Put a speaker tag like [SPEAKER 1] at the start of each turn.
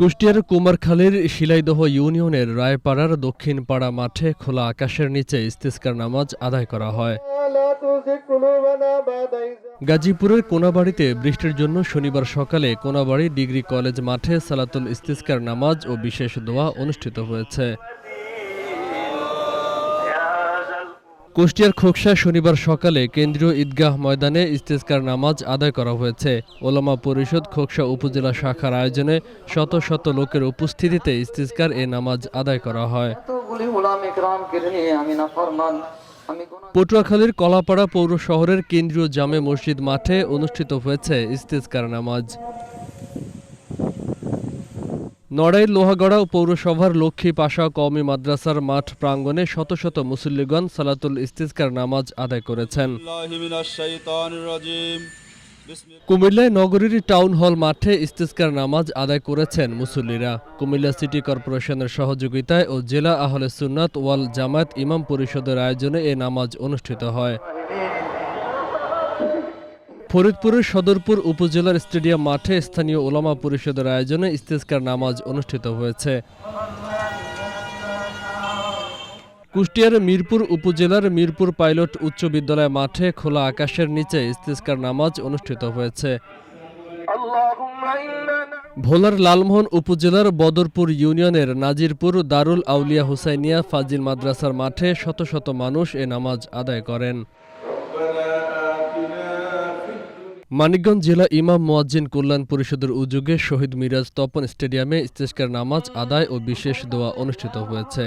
[SPEAKER 1] কুষ্টিয়ার কুমারখালীর শিলাইদহ ইউনিয়নের রায়পাড়ার দক্ষিণ পাড়া মাঠে খোলা আকাশের নিচে ইস্তিস্কার নামাজ আদায় করা হয়। গাজীপুরের কোনাবাড়িতে বৃষ্টির জন্য শনিবার সকালে কোনাবাড়ি ডিগ্রি কলেজ মাঠে সালাতুল ইস্তিস্কার নামাজ ও বিশেষ দোয়া অনুষ্ঠিত হয়েছে। কুষ্টিয়ার খোকসা শনিবার সকালে কেন্দ্রীয় ঈদগাহ ময়দানে ইস্তিস্কার নামাজ আদায় করা হয়েছে। ওলামা পরিষদ খোকসা উপজেলা শাখার আয়োজনে শত শত লোকের উপস্থিতিতে ইস্তিস্কার এ নামাজ আদায় করা হয়। পটুয়াখালীর কলাপাড়া পৌর শহরের কেন্দ্রীয় জামে মসজিদ মাঠে অনুষ্ঠিত হয়েছে ইস্তেজকার নামাজ। নড়াইল লোহাগড়া পৌরসভার লক্ষ্মী পাশা কওমি মাদ্রাসার মাঠ প্রাঙ্গনে শত শত মুসল্লিগণ সালাতুল ইস্তিস্কার নামাজ আদায় করেছেন। কুমিল্লায় নগরীর টাউন হল মাঠে ইস্তিস্কার নামাজ আদায় করেছেন মুসল্লিরা। কুমিল্লা সিটি কর্পোরেশনের সহযোগিতায় ও জেলা আহলে সুন্নাত ওয়াল জামায়াত ইমাম পরিষদের আয়োজনে এ নামাজ অনুষ্ঠিত হয়। ফরিদপুরের সদরপুর উপজেলার স্টেডিয়াম মাঠে স্থানীয় ওলামা পরিষদের আয়োজনে ইস্তেজকার নামাজ অনুষ্ঠিত হয়েছে। কুষ্টিয়ার মিরপুর উপজেলার মিরপুর পাইলট উচ্চ বিদ্যালয় মাঠে খোলা আকাশের নিচে ইস্তেজকার নামাজ অনুষ্ঠিত হয়েছে। ভোলার লালমোহন উপজেলার বদরপুর ইউনিয়নের নাজিরপুর দারুল আউলিয়া হুসাইনিয়া ফাজিল মাদ্রাসার মাঠে শত শত মানুষ এ নামাজ আদায় করেন। মানিকগঞ্জ জেলা ইমাম মোয়াজ্জিন কল্যাণ পরিষদের উদ্যোগে শহীদ মিরাজ তপন স্টেডিয়ামে ইস্তেস্কার নামাজ আদায় ও বিশেষ দোয়া অনুষ্ঠিত হয়েছে।